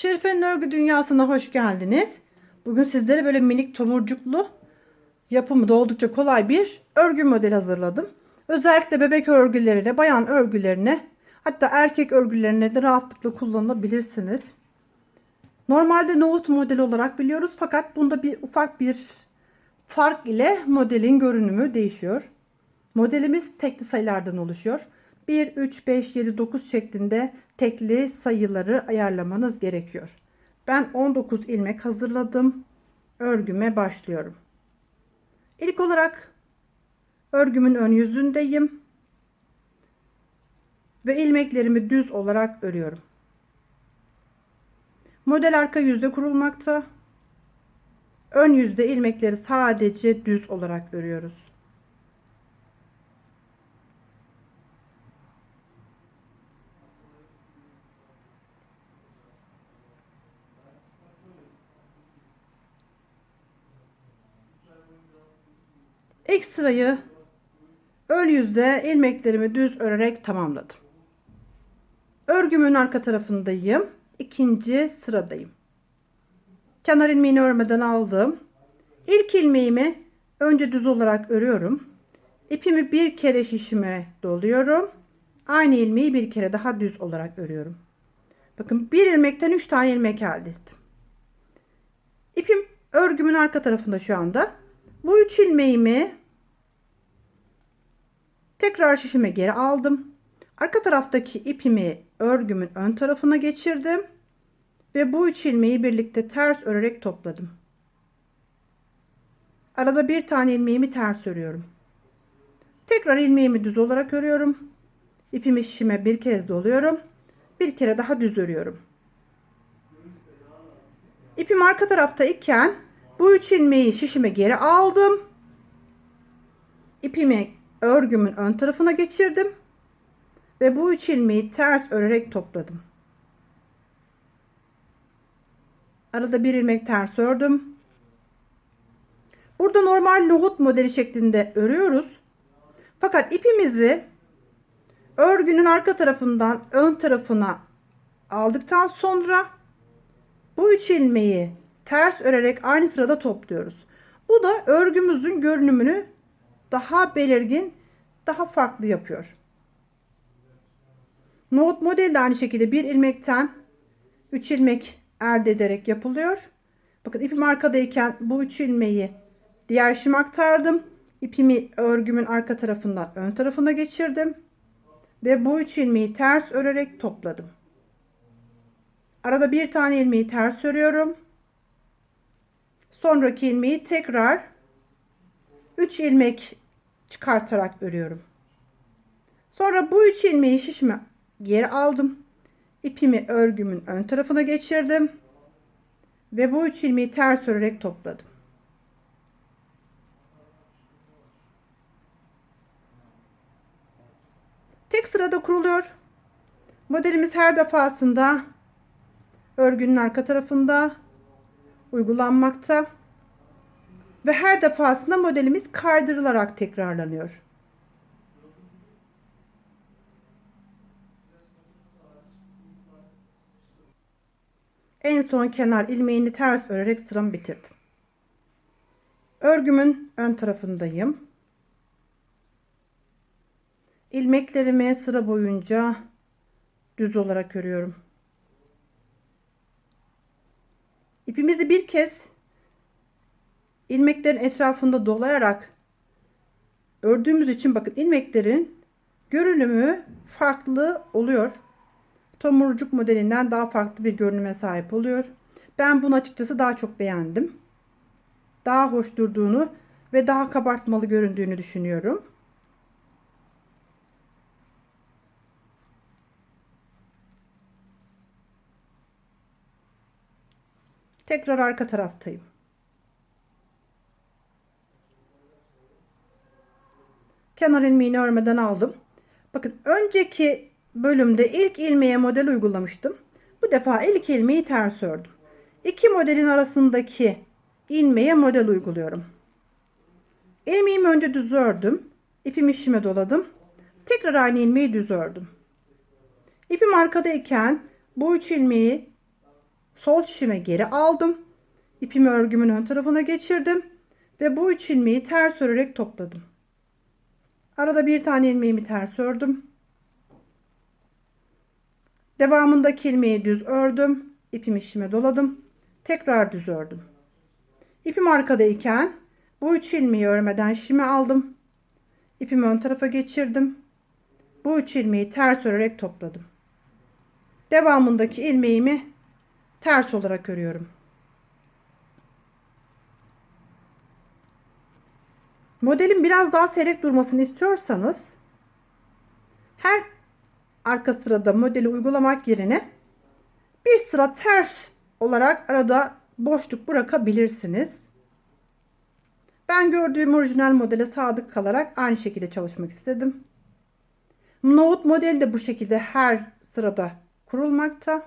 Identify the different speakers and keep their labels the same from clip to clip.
Speaker 1: Şerife'nin örgü dünyasına hoş geldiniz. Bugün sizlere böyle minik tomurcuklu yapımı da oldukça kolay bir örgü modeli hazırladım. Özellikle bebek örgülerine, bayan örgülerine hatta erkek örgülerine de rahatlıkla kullanabilirsiniz. Normalde nohut modeli olarak biliyoruz fakat bunda bir ufak bir fark ile modelin görünümü değişiyor. Modelimiz tekli sayılardan oluşuyor. 1, 3, 5, 7, 9 şeklinde tekli sayıları ayarlamanız gerekiyor. Ben 19 ilmek hazırladım. Örgüme başlıyorum. İlk olarak örgümün ön yüzündeyim. Ve ilmeklerimi düz olarak örüyorum. Model arka yüzde kurulmakta. Ön yüzde ilmekleri sadece düz olarak örüyoruz. İlk sırayı ön yüzde ilmeklerimi düz örerek tamamladım. Örgümün arka tarafındayım. İkinci sıradayım. Kenar ilmeğini örmeden aldım. İlk ilmeğimi önce düz olarak örüyorum. İpimi bir kere şişime doluyorum. Aynı ilmeği bir kere daha düz olarak örüyorum. Bakın bir ilmekten 3 tane ilmek elde ettim. İpim örgümün arka tarafında şu anda. Bu 3 ilmeğimi tekrar şişime geri aldım. Arka taraftaki ipimi örgümün ön tarafına geçirdim. Ve bu üç ilmeği birlikte ters örerek topladım. Arada bir tane ilmeğimi ters örüyorum. Tekrar ilmeğimi düz olarak örüyorum. İpimi şişime bir kez doluyorum. Bir kere daha düz örüyorum. İpim arka tarafta iken bu üç ilmeği şişime geri aldım. İpimi örgümün ön tarafına geçirdim. Ve bu üç ilmeği ters örerek topladım. Arada bir ilmek ters ördüm. Burada normal nohut modeli şeklinde örüyoruz. Fakat ipimizi örgünün arka tarafından ön tarafına aldıktan sonra bu üç ilmeği ters örerek aynı sırada topluyoruz. Bu da örgümüzün görünümünü daha belirgin, daha farklı yapıyor. Nohut modeli de aynı şekilde bir ilmekten 3 ilmek elde ederek yapılıyor. Bakın ipim arkadayken bu üç ilmeği diğer işime aktardım. İpimi örgümün arka tarafından ön tarafına geçirdim. Ve bu üç ilmeği ters örerek topladım. Arada bir tane ilmeği ters örüyorum. Sonraki ilmeği tekrar 3 ilmek çıkartarak örüyorum. Sonra bu üç ilmeği şişme geri aldım. İpimi örgümün ön tarafına geçirdim. Ve bu üç ilmeği ters örerek topladım. Tek sırada kuruluyor. Modelimiz her defasında örgünün arka tarafında uygulanmakta. Ve her defasında modelimiz kaydırılarak tekrarlanıyor. En son kenar ilmeğini ters örerek sıramı bitirdim. Örgümün ön tarafındayım. İlmeklerimi sıra boyunca düz olarak örüyorum. İpimizi bir kez ilmeklerin etrafında dolayarak ördüğümüz için bakın ilmeklerin görünümü farklı oluyor tomurcuk modelinden daha farklı bir görünüme sahip oluyor. Ben bunu açıkçası daha çok beğendim. Daha hoş durduğunu ve daha kabartmalı göründüğünü düşünüyorum. Tekrar arka taraftayım. Kenar ilmeğini örmeden aldım. Bakın önceki bölümde ilk ilmeğe model uygulamıştım. Bu defa ilk ilmeği ters ördüm. İki modelin arasındaki ilmeğe model uyguluyorum. İlmeğimi önce düz ördüm. İpimi işime doladım. Tekrar aynı ilmeği düz ördüm. İpim arkadayken bu üç ilmeği sol şişime geri aldım. İpimi örgümün ön tarafına geçirdim ve bu üç ilmeği ters örerek topladım. Arada bir tane ilmeğimi ters ördüm. Devamındaki ilmeği düz ördüm. İpimi işime doladım. Tekrar düz ördüm. İpim arkadayken bu üç ilmeği örmeden şişime aldım. İpimi ön tarafa geçirdim. Bu üç ilmeği ters örerek topladım. Devamındaki ilmeğimi ters olarak örüyorum. Modelin biraz daha seyrek durmasını istiyorsanız her arka sırada modeli uygulamak yerine bir sıra ters olarak arada boşluk bırakabilirsiniz. Ben gördüğüm orijinal modele sadık kalarak aynı şekilde çalışmak istedim. Nohut modeli de bu şekilde her sırada kurulmakta.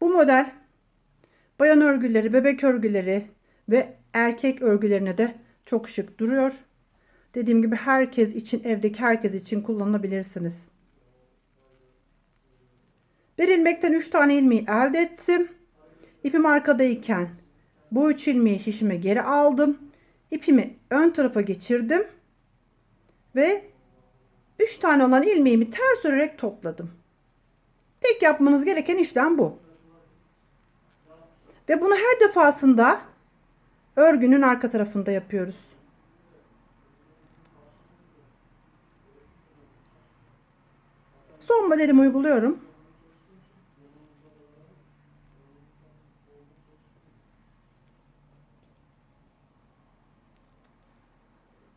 Speaker 1: Bu model bayan örgüleri, bebek örgüleri ve erkek örgülerine de çok şık duruyor. Dediğim gibi herkes için, evdeki herkes için kullanabilirsiniz. Bir ilmekten 3 tane ilmeği elde ettim. İpim arkadayken bu 3 ilmeği şişime geri aldım. İpimi ön tarafa geçirdim. Ve 3 tane olan ilmeğimi ters örerek topladım. Tek yapmanız gereken işlem bu. Ve bunu her defasında örgünün arka tarafında yapıyoruz. Son modelimi uyguluyorum.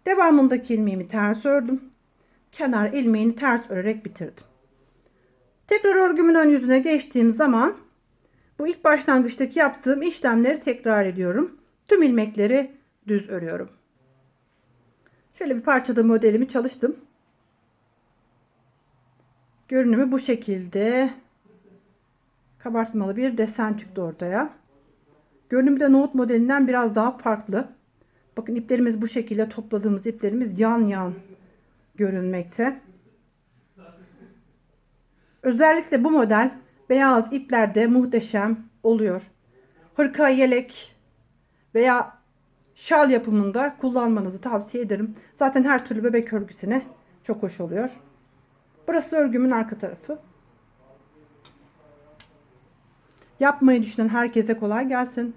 Speaker 1: Devamındaki ilmeğimi ters ördüm. Kenar ilmeğini ters örerek bitirdim. Tekrar örgümün ön yüzüne geçtiğim zaman bu ilk başlangıçtaki yaptığım işlemleri tekrar ediyorum. Tüm ilmekleri düz örüyorum. Şöyle bir parçada modelimi çalıştım. Görünümü bu şekilde. Kabartmalı bir desen çıktı ortaya. Görünümü de nohut modelinden biraz daha farklı. Bakın iplerimiz bu şekilde topladığımız iplerimiz yan yan görünmekte. Özellikle bu model beyaz iplerde muhteşem oluyor. Hırka, yelek veya şal yapımında kullanmanızı tavsiye ederim. Zaten her türlü bebek örgüsüne çok hoş oluyor. Burası örgümün arka tarafı. Yapmayı düşünen herkese kolay gelsin.